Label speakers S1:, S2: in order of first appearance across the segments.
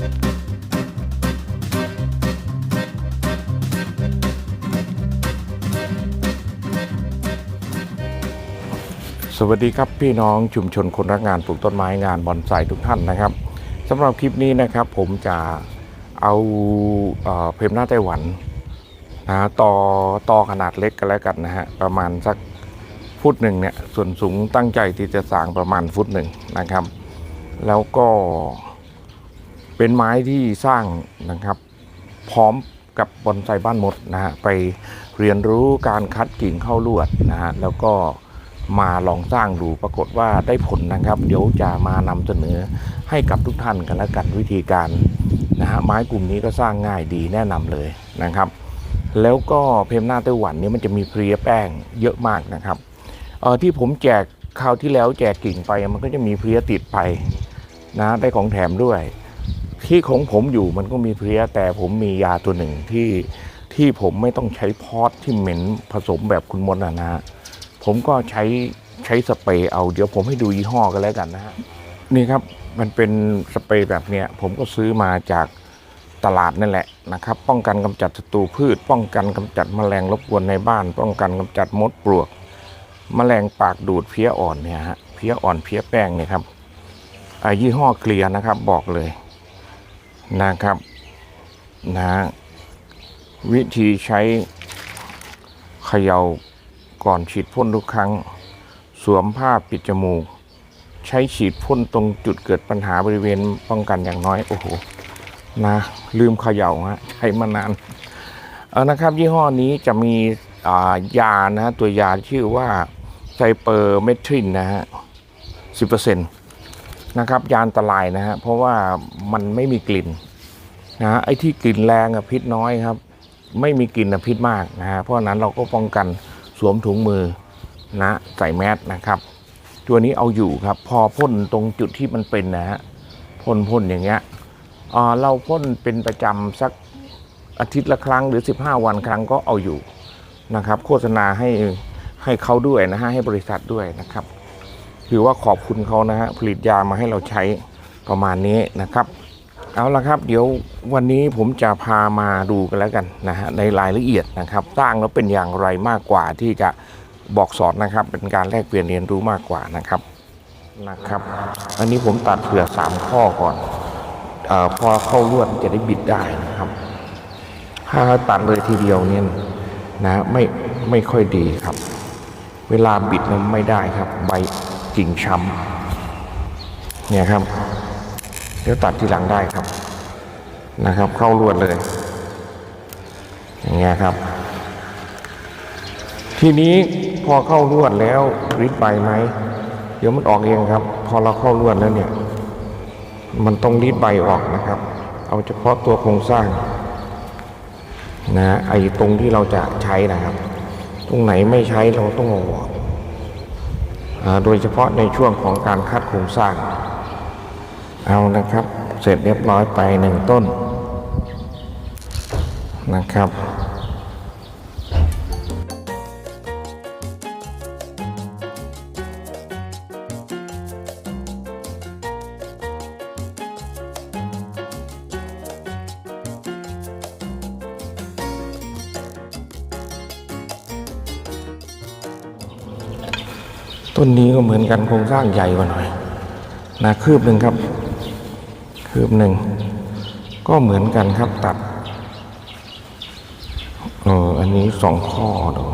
S1: สวัสดีครับพี่น้องชุมชนคนรักงานปลูกต้นไม้งานบอนไซทุกท่านนะครับสำหรับคลิปนี้นะครับผมจะเอาเอเพมหน้าไต้หวันนะต่อต่อขนาดเล็กกันแล้วกันนะฮะประมาณสักฟุตหนึ่งเนี่ยส่วนสูงตั้งใจที่จะสางประมาณฟุตหนึ่งนะครับ แล้วก็ เป็นไม้ที่สร้างนะครับพร้อมกับบอนไซบ้านมดนะฮะไปเรียนรู้การคัดกิ่งเข้าลวดนะฮะแล้วก็มาลองสร้างดูปรากฏว่าได้ผลนะครับ เดี๋ยวจะมานำเสนอให้กับทุกท่านกันแล้วกันวิธีการนะฮะไม้กลุ่มนี้ก็สร้างง่ายดีแนะนำเลยนะครับ แล้วก็เพมหน้าไต้หวันนี้มันจะมีเพลียแป้งเยอะมากนะครับเออที่ผมแจกคราวที่แล้วแจกกิ่งไปมันก็จะมีเพลียติดไปนะได้ของแถมด้วย ที่ของผมอยู่มันก็มีเพลี้ยแต่ผมมียาตัวหนึ่งที่ที่ผมไม่ต้องใช้พอตที่เหม็นผสมแบบคุณมดนะนะฮะผมก็ใช้ใช้สเปรย์เอาเดี๋ยวผมให้ดูยี่ห้อกันแล้วกันนะฮะนี่ครับมันเป็นสเปรย์แบบเนี้ยผมก็ซื้อมาจากตลาดนั่นแหละนะครับ ป้องกันกำจัดศัตรูพืช ป้องกันกำจัดแมลงรบกวนในบ้าน ป้องกันกำจัดมดปลวก แมลงปากดูดเพี้ยอ่อนเนี่ยฮะเพี้ยอ่อนเพี้ยแป้งเนี่ยครับอ่ายี่ห้อเคลียร์นะครับบอกเลย นะครับนะวิธีใช้เขย่าก่อนฉีดพ่นทุกครั้ง สวมผ้าปิดจมูก ใช้ฉีดพ่นตรงจุดเกิดปัญหาบริเวณป้องกันอย่างน้อย โอ้โหนะลืมเขย่าฮะใช้มานานเอานะครับ ยี่ห้อนี้จะมีายานะฮะตัวยาชื่อว่าไซเปอร์เมทรินนะฮะสิบเปอร์เซ็นต์ นะครับยาอันตรายนะฮะเพราะว่ามันไม่มีกลิ่นนะฮะไอ้ที่กลิ่นแรงอะพิษน้อยครับ ไม่มีกลิ่นอะพิษมากนะฮะเพราะฉะนั้นเราก็ป้องกันสวมถุงมือนะใส่แมสนะครับตัวนี้เอาอยู่ครับ พอพ่นตรงจุดที่มันเป็นนะฮะพ่นพ่นอย่างเงี้ยเราพ่นเป็นประจำสักอาทิตย์ละครั้งหรือ 15 วันครั้งก็เอาอยู่นะครับ โฆษณาให้ให้เขาด้วยนะฮะให้บริษัทด้วยนะครับ ถือว่าขอบคุณเขานะฮะผลิตยามาให้เราใช้ประมาณนี้นะครับ เอาละครับ เดี๋ยววันนี้ผมจะพามาดูกันแล้วกันนะฮะในรายละเอียดนะครับสร้างแล้วเป็นอย่างไรมากกว่าที่จะบอกสอนนะครับ เป็นการแลกเปลี่ยนเรียนรู้มากกว่านะครับนะครับ อันนี้ผมตัดเผื่อสามข้อก่อนออพอเข้าลวดจะได้บิดได้นะครับ ถ้าตัดเลยทีเดียวเนี่ยนะไม่ไม่ค่อยดีครับ เวลาบิดมันไม่ได้ครับ ใบ กิ่งช้ำเนี่ยครับ เดี๋ยวตัดทีหลังได้ครับนะครับ เข้าลวดเลย อย่างเงี้ยครับ ทีนี้พอเข้าลวดแล้วริดใบไหมเดี๋ยวมันออกเองครับ พอเราเข้าลวดแล้วเนี่ย มันต้องรีดใบออกนะครับ เอาเฉพาะตัวโครงสร้างนะไอ้ตรงที่เราจะใช้นะครับ ตรงไหนไม่ใช้เราต้องเอาออก โดยเฉพาะในช่วงของการคัดโครงสร้าง เอานะครับ เสร็จเรียบร้อยไปหนึ่งต้นนะครับ ต้นนี้ก็เหมือนกันโครงสร้างใหญ่กว่าหน่อยนะคืบหนึ่งครับ คืบหนึ่งก็เหมือนกันครับตัดเอออันนี้สองข้อดู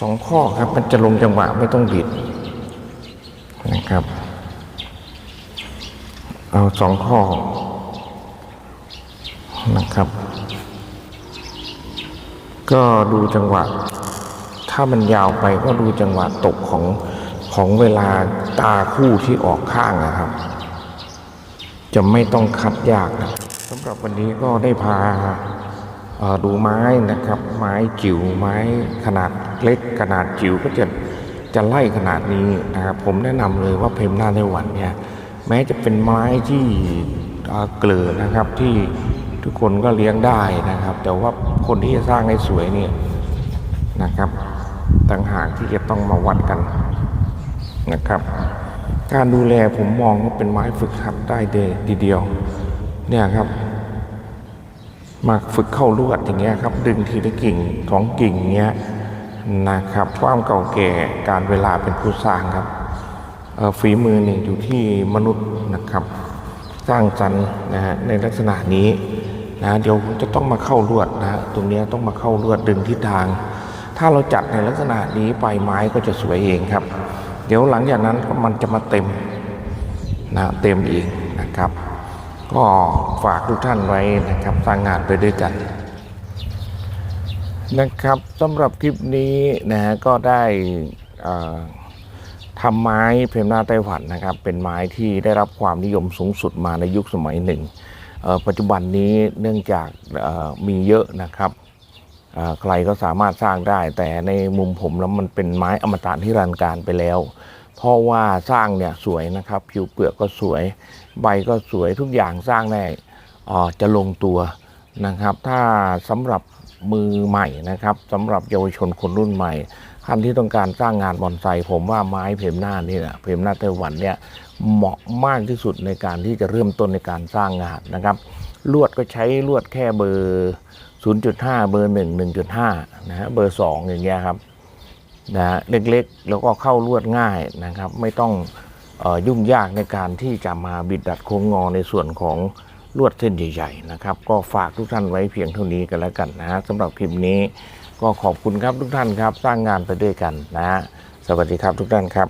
S1: สองข้อครับมันจะลงจังหวะไม่ต้องบิดนะครับ เอาสองข้อนะครับ ก็ดูจังหวะ ถ้ามันยาวไปก็ดูจังหวะตกของของเวลาตาคู่ที่ออกข้างนะครับ จะไม่ต้องคัดยากนะสำหรับวันนี้ก็ได้พาดูไม้นะครับ ไม้จิ๋วไม้ขนาดเล็กขนาดจิ๋วก็จะจะไล่ขนาดนี้นะครับผมแนะนำเลยว่าเพมหน้าไต้หวันเนี่ยแม้จะเป็นไม้ที่เกลือนะครับที่ทุกคนก็เลี้ยงได้นะครับ แต่ว่าคนที่จะสร้างให้สวยเนี่ยนะครับ ต่างหากที่จะต้องมาวัดกันนะครับ การดูแลผมมองว่าเป็นไม้ฝึกหัดได้เดทีเดียว เนี่ยครับมาฝึกเข้าลวดอย่างเงี้ยครับดึงทีละกิ่งสองกิ่งเงี้ยนะครับความเก่าแก่การเวลาเป็นผู้สร้างครับฝีมือเนี่ยอยู่ที่มนุษย์นะครับสร้างสรรค์นะฮะในลักษณะนี้นะเดี๋ยวจะต้องมาเข้าลวดนะฮะตรงเนี้ยต้องมาเข้าลวดดึงทิศทาง ถ้าเราจัดในลักษณะนี้ไปไม้ก็จะสวยเองครับ เดี๋ยวหลังจากนั้นมันจะมาเต็มนะเต็มเองนะครับ ก็ฝากทุกท่านไว้นะครับสร้างงานไปด้วยกันนะครับสำหรับคลิปนี้นะฮะก็ได้ทำไม้เพมนาไต้หวันนะครับ เป็นไม้ที่ได้รับความนิยมสูงสุดมาในยุคสมัยหนึ่งปัจจุบันนี้เนื่องจากมีเยอะนะครับ ใครก็สามารถสร้างได้ แต่ในมุมผมแล้วมันเป็นไม้อมตะที่รันการไปแล้ว เพราะว่าสร้างเนี่ยสวยนะครับ ผิวเปลือกก็สวย ใบก็สวยทุกอย่างสร้างได้จะลงตัวนะครับ ถ้าสำหรับมือใหม่นะครับสำหรับเยาวชนคนรุ่นใหม่ท่านที่ต้องการสร้างงานบอนไซผมว่าไม้เพมหน้านี่แหละเพมหน้าไต้หวันเนี่ยเหมาะมากที่สุดในการที่จะเริ่มต้นในการสร้างงานนะครับ ลวดก็ใช้ลวดแค่เบอร์ 0.5 เบอร์ 1 1.5 นะฮะเบอร์ 2 อย่างเงี้ยครับนะฮะเล็กๆ แล้วก็เข้าลวดง่ายนะครับ ไม่ต้องออยุ่งยากในการที่จะมาบิดดัดโค้งงอในส่วนของลวดเส้นใหญ่ๆนะครับ ก็ฝากทุกท่านไว้เพียงเท่านี้กันแล้วกันนะฮะสำหรับคลิปนี้ก็ขอบคุณครับทุกท่านครับ สร้างงานไปด้วยกันนะฮะสวัสดีครับทุกท่านครับ